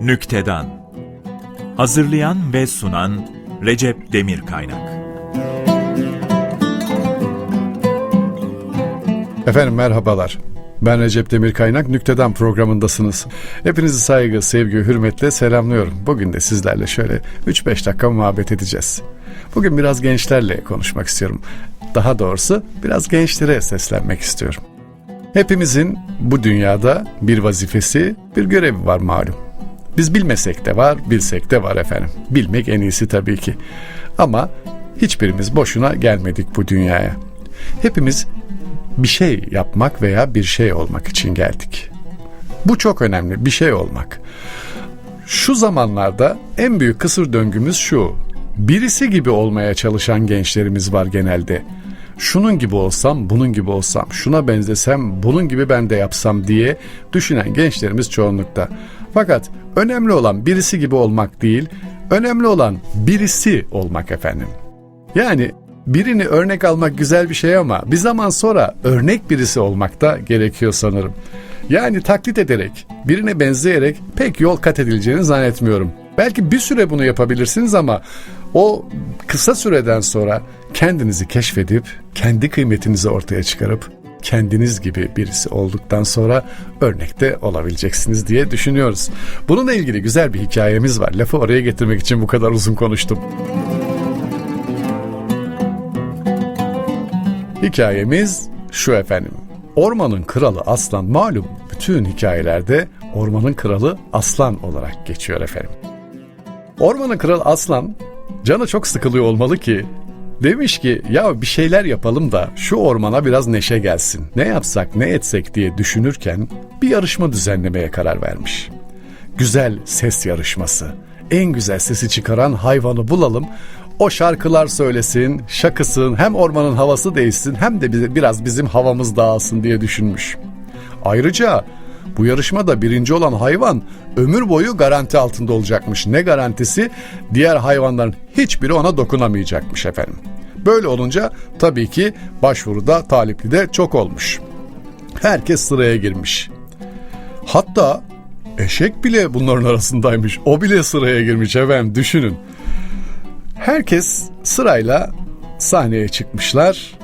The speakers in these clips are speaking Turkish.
Nüktedan Hazırlayan ve sunan Recep Demir Kaynak Efendim merhabalar. Ben Recep Demir Kaynak Nüktedan programındasınız. Hepinizi saygı, sevgi, hürmetle selamlıyorum. Bugün de sizlerle şöyle 3-5 dakika muhabbet edeceğiz. Bugün biraz gençlerle konuşmak istiyorum. Daha doğrusu biraz gençlere seslenmek istiyorum. Hepimizin bu dünyada bir vazifesi, bir görevi var malum. Biz bilmesek de var, bilsek de var efendim. Bilmek en iyisi tabii ki. Ama hiçbirimiz boşuna gelmedik bu dünyaya. Hepimiz bir şey yapmak veya bir şey olmak için geldik. Bu çok önemli, bir şey olmak. Şu zamanlarda en büyük kısır döngümüz şu. Birisi gibi olmaya çalışan gençlerimiz var genelde. Şunun gibi olsam, bunun gibi olsam, şuna benzesem, bunun gibi ben de yapsam diye düşünen gençlerimiz çoğunlukta. Fakat önemli olan birisi gibi olmak değil, önemli olan birisi olmak efendim. Yani birini örnek almak güzel bir şey ama bir zaman sonra örnek birisi olmak da gerekiyor sanırım. Yani taklit ederek, birine benzeyerek pek yol kat edileceğini zannetmiyorum. Belki bir süre bunu yapabilirsiniz ama o kısa süreden sonra kendinizi keşfedip, kendi kıymetinizi ortaya çıkarıp kendiniz gibi birisi olduktan sonra örnekte olabileceksiniz diye düşünüyoruz. Bununla ilgili güzel bir hikayemiz var. Lafı oraya getirmek için bu kadar uzun konuştum. Hikayemiz şu efendim. Ormanın kralı aslan malum bütün hikayelerde ormanın kralı aslan olarak geçiyor efendim. Ormanın kralı aslan canı çok sıkılıyor olmalı ki demiş ki ya bir şeyler yapalım da şu ormana biraz neşe gelsin. Ne yapsak ne etsek diye düşünürken bir yarışma düzenlemeye karar vermiş. Güzel ses yarışması. En güzel sesi çıkaran hayvanı bulalım. O şarkılar söylesin, şakısın, hem ormanın havası değişsin hem de biraz bizim havamız dağılsın diye düşünmüş. Ayrıca bu yarışmada birinci olan hayvan ömür boyu garanti altında olacakmış. Ne garantisi? Diğer hayvanların hiçbiri ona dokunamayacakmış efendim. Böyle olunca tabii ki başvuruda talipli de çok olmuş. Herkes sıraya girmiş. Hatta eşek bile bunların arasındaymış. O bile sıraya girmiş efendim düşünün. Herkes sırayla sahneye çıkmışlar.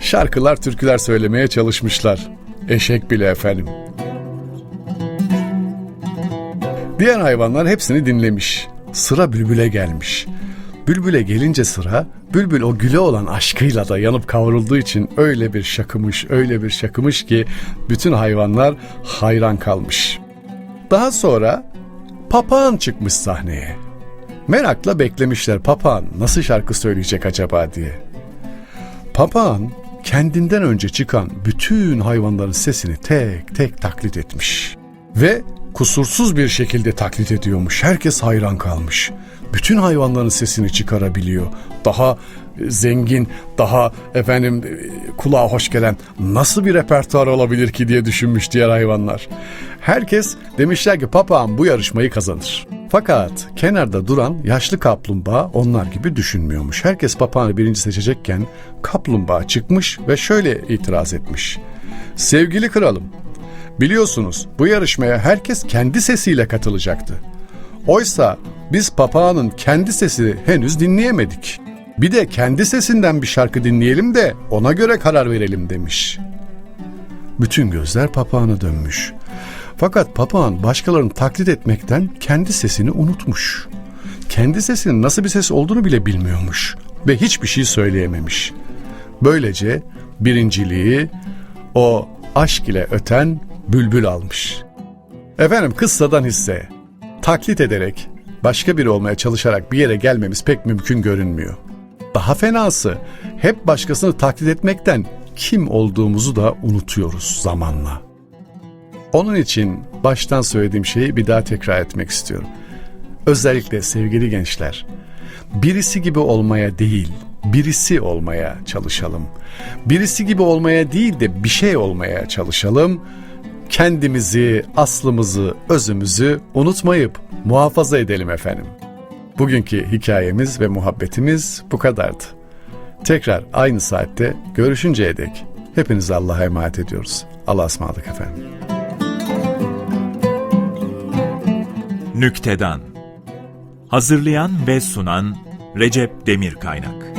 Şarkılar, türküler söylemeye çalışmışlar. Eşek bile efendim. Diğer hayvanlar hepsini dinlemiş. Sıra bülbüle gelmiş. Bülbüle gelince sıra, bülbül o güle olan aşkıyla da yanıp kavrulduğu için öyle bir şakımış, öyle bir şakımış ki bütün hayvanlar hayran kalmış. Daha sonra papağan çıkmış sahneye. Merakla beklemişler papağan nasıl şarkı söyleyecek acaba diye. Papağan kendinden önce çıkan bütün hayvanların sesini tek tek taklit etmiş. Ve kusursuz bir şekilde taklit ediyormuş. Herkes hayran kalmış. Bütün hayvanların sesini çıkarabiliyor. Daha e, zengin, daha efendim e, kulağa hoş gelen nasıl bir repertuar olabilir ki diye düşünmüş diğer hayvanlar. Herkes demişler ki papağan bu yarışmayı kazanır. Fakat kenarda duran yaşlı kaplumbağa onlar gibi düşünmüyormuş. Herkes papağanı birinci seçecekken kaplumbağa çıkmış ve şöyle itiraz etmiş. Sevgili kralım, biliyorsunuz bu yarışmaya herkes kendi sesiyle katılacaktı. Oysa biz papağanın kendi sesini henüz dinleyemedik. Bir de kendi sesinden bir şarkı dinleyelim de ona göre karar verelim demiş. Bütün gözler papağana dönmüş. Fakat papağan başkalarını taklit etmekten kendi sesini unutmuş. Kendi sesinin nasıl bir ses olduğunu bile bilmiyormuş ve hiçbir şey söyleyememiş. Böylece birinciliği o aşk ile öten bülbül almış. Efendim kıssadan hisse. Taklit ederek, başka biri olmaya çalışarak bir yere gelmemiz pek mümkün görünmüyor. Daha fenası hep başkasını taklit etmekten kim olduğumuzu da unutuyoruz zamanla. Onun için baştan söylediğim şeyi bir daha tekrar etmek istiyorum. Özellikle sevgili gençler, birisi gibi olmaya değil, birisi olmaya çalışalım. Birisi gibi olmaya değil de bir şey olmaya çalışalım. Kendimizi, aslımızı, özümüzü unutmayıp muhafaza edelim efendim. Bugünkü hikayemiz ve muhabbetimiz bu kadardı. Tekrar aynı saatte görüşünceye dek hepinizi Allah'a emanet ediyoruz. Allah'a ısmarladık efendim. Nüktedan Hazırlayan ve sunan Recep Demirkaynak